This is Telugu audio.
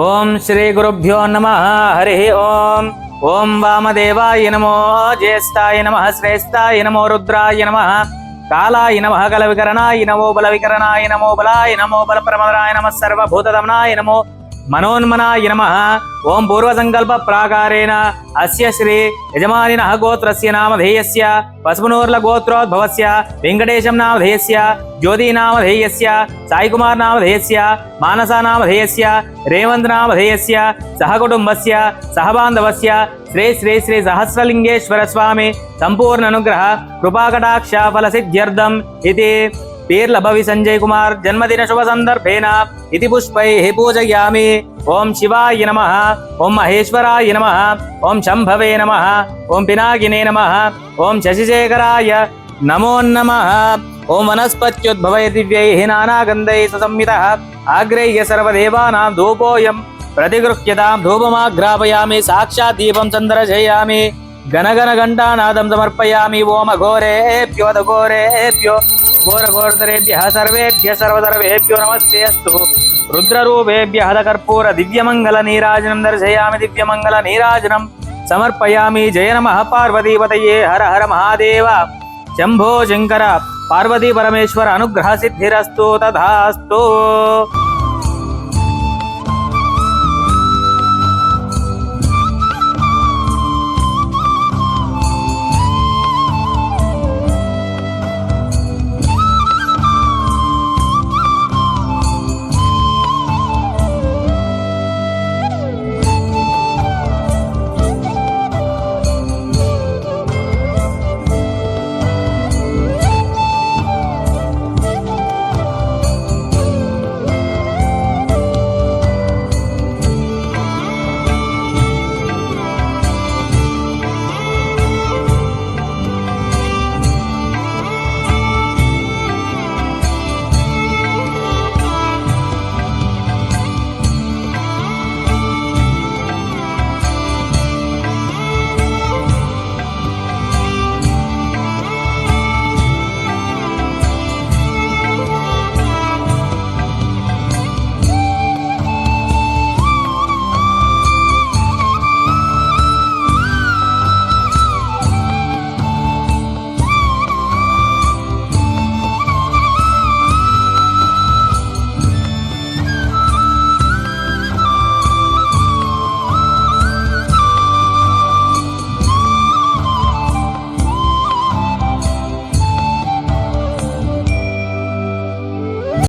ఓం శ్రీ గురుభ్యో నమ హరి ఓం. ఓం వామదేవాయ నమో జ్యేష్ఠాయ నమ శ్రేష్ఠాయ నమో రుద్రాయ నమ కాలాయ నమ కల వికరణాయ నమో బల వికరణాయ నమో బలాయ నమో బల ప్రమదరాయ నమ సర్వభూతదమనాయ నమో మనోన్మనాయ నమ. ఓం పూర్వసంకల్ప ప్రాకారేణ. అస్య శ్రీ యజమానినః గోత్రస్య నామధేయస్య పసుపునూర్ల గోత్రోద్భవస్య. వెంకటేశం నామధేయస్య జ్యోతి నామధేయస్య సాయికుమార్ నామధేయస్య మానస నామధేయస్య రేవంత్ నామధేయస్య సహకుటుంబస్య. సహబాంధవస్య. శ్రీ శ్రీ శ్రీ సహస్రలింగేశ్వర స్వామి. సంపూర్ణ అనుగ్రహ. కృపాకటాక్ష ఫల సిద్ధ్యర్థం ఇది पीर्लभवि संजय कुमार, जन्मदिन शुभ संदर्भेन इति पुष्पैः पूजयामि। ओम शिवाय नम ओम महेश्वराय नम ओम शंभवे नम ओम पिनाकिने नम ओम शशिशेखराय नमो नम। ओम वनस्पत्युद्भवय दिव्यैः नानागन्धैः सुसंहितः आग्रेह्य सर्वदेवानां धूपोऽयं प्रतिगृह्यतां धूपमाघ्रापयामि साक्षात् दीपं सन्दर्शयामि। गणगणघण्टानादं समर्पयामि, ओम घोरे एप्यो दघोरे एप्यो ఘోరఘోరతరేభ్య సర్వేభ్య సర్వసర్వేభ్యో నమస్తే అస్తు. రుద్రరూపేభ్య హతకర్పూర దివ్యమంగళ నీరాజనం దర్శయామి దివ్యమంగళ నీరాజనం. సమర్పయామి జయ నమ పార్వతీపతయే హర హర మహాదేవ. శంభో శంకర పార్వతీ పరమేశ్వర అనుగ్రహ సిద్ధిరస్తు తథాస్తు.